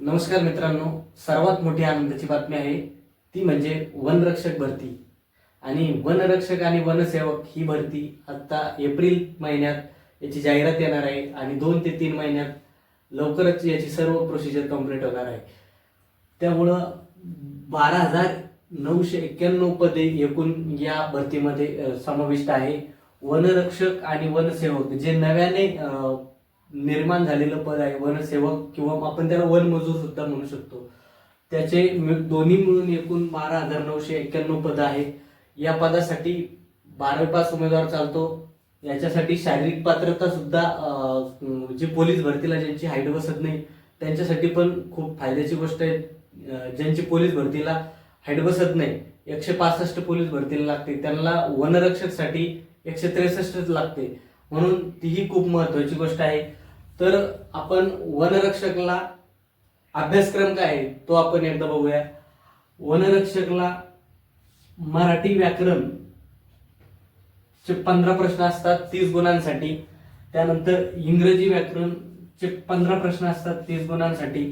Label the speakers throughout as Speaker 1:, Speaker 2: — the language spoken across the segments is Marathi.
Speaker 1: नमस्कार मित्रांनो सर्वात मोठी आनंदाची बातमी आहे ती म्हणजे वनरक्षक भरती. आणि वनरक्षक आणि वनसेवक ही भरती आत्ता एप्रिल महिन्यात याची जाहिरात येणार आहे आणि दोन ते तीन महिन्यात लवकरच याची सर्व प्रोसिजर कंप्लीट होणार आहे. त्यामुळं बारा हजार नऊशे एक्क्याण्णव पदे एकूण या भरतीमध्ये समाविष्ट आहे. वनरक्षक आणि वनसेवक जे नव्याने निर्माण झालेलं पद आहे वनसेवक किंवा आपण त्याला वनमजूर सुद्धा म्हणू शकतो. त्याचे दोन्ही मिळून एकूण बारा हजार नऊशे एक्क्याण्णव पद आहे या पदासाठी बारावी पास उमेदवार चालतो. याच्यासाठी शारीरिक पात्रता सुद्धा जे पोलीस भरतीला ज्यांची हाईट बसत नाही त्यांच्यासाठी पण खूप फायद्याची गोष्ट आहे. ज्यांची पोलीस भरतीला हाईट बसत नाही एकशे पासष्ट पोलीस भरतीला लागते. त्यांना वनरक्षकसाठी एकशे त्रेसष्टच लागते. म्हणून तीही खूप महत्वाची गोष्ट आहे. तर आपण वनरक्षकला अभ्यासक्रम काय आहे तो आपण एकदा बघूया. वनरक्षकला मराठी व्याकरण चे पंधरा प्रश्न असतात तीस गुणांसाठी. त्यानंतर इंग्रजी व्याकरण चे पंधरा प्रश्न असतात तीस गुणांसाठी.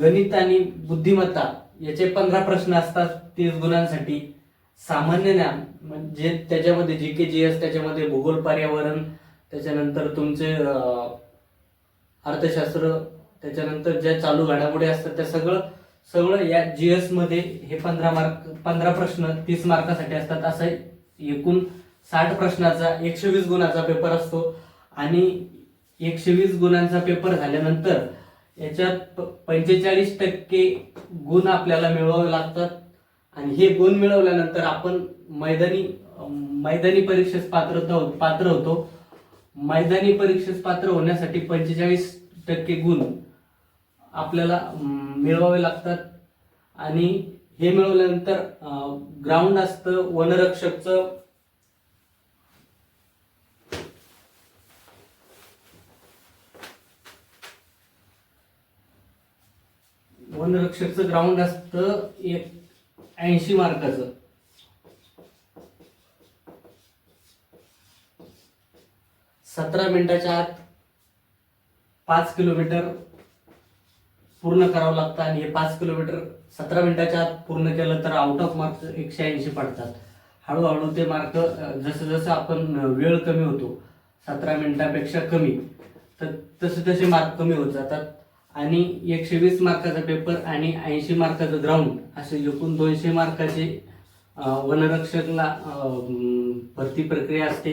Speaker 1: गणित आणि बुद्धिमत्ता याचे पंधरा प्रश्न असतात तीस गुणांसाठी. सामान्य ज्ञान म्हणजे त्याच्यामध्ये जी के जी एस त्याच्यामध्ये भूगोल पर्यावरण त्याच्यानंतर तुमचे अर्थशास्त्र त्याच्यानंतर ज्या चालू घडामोडी असतात त्या सगळं सगळं या जी एसमध्ये हे पंधरा मार्क पंधरा प्रश्न तीस मार्कासाठी असतात. असं एकूण साठ प्रश्नाचा एकशे वीस गुणाचा पेपर असतो. आणि एकशे वीस गुणांचा पेपर झाल्यानंतर याच्यात पंचेचाळीस टक्के गुण आपल्याला मिळवावे लागतात. आणि हे गुण मिळवल्यानंतर आपण मैदानी मैदानी परीक्षेस पात्र पात्र होतो. मैदानी परीक्षेस पात्र होण्यासाठी पंचेचाळीस टक्के गुण आपल्याला मिळवावे लागतात. आणि हे मिळवल्यानंतर ग्राउंड असतं वनरक्षकचं वनरक्षकचं ग्राउंड असतं एक ऐंशी मार्काचं. सतरा मिनिटाच्या आत पाच किलोमीटर पूर्ण करावं लागतं आणि हे पाच किलोमीटर सतरा मिनिटाच्या आत पूर्ण केलं तर आउट ऑफ मार्क्स एकशे ऐंशी पडतात. हळूहळू ते मार्क जसं जसं आपण वेळ कमी होतो सतरा मिनिटापेक्षा कमी तर तसे तसे मार्क कमी होत जातात. आणि एकशे वीस मार्काचा पेपर आणि ऐंशी मार्काचं ग्राउंड असे एकूण दोनशे मार्काचे वनरक्षकला भरती प्रक्रिया असते.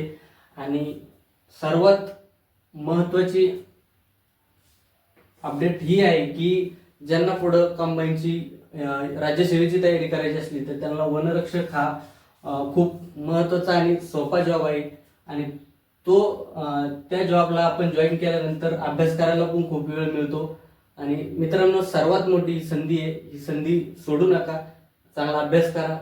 Speaker 1: आणि सर्वात महत्त्वाची अपडेट ही आहे की ज्यांना पुढं कंबाईनची राज्यसेवेची तयारी करायची असली तर त्यांना वनरक्षक हा खूप महत्त्वाचा आणि सोपा जॉब आहे. आणि तो त्या जॉबला आपण जॉईन केल्यानंतर अभ्यास करायला पण खूप वेळ मिळतो. आणि मित्रांनो सर्वात मोठी संधी आहे. ही संधी सोडू नका. चांगला अभ्यास करा.